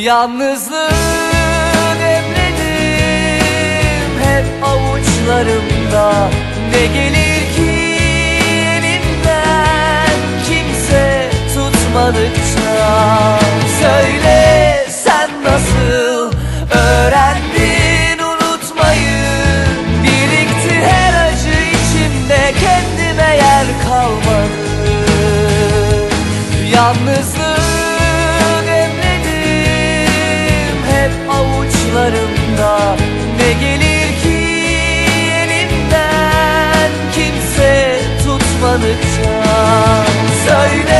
Yalnızlığın emredim hep avuçlarımda. Ne gelir ki elimden kimse tutmadıkça tutmadıkça Söyle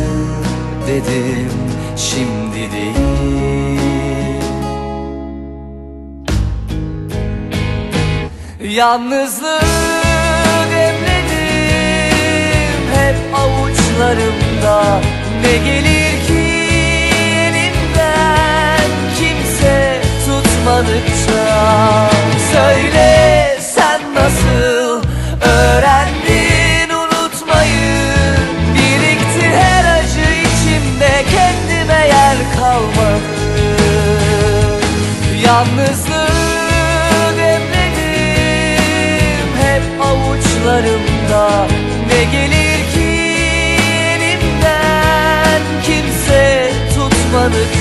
dedim şimdi değil. Yalnızlığın emredim hep avuçlarımda Yalnızlığın emredim hep avuçlarımda. Ne gelir ki elimden kimse tutmadıkça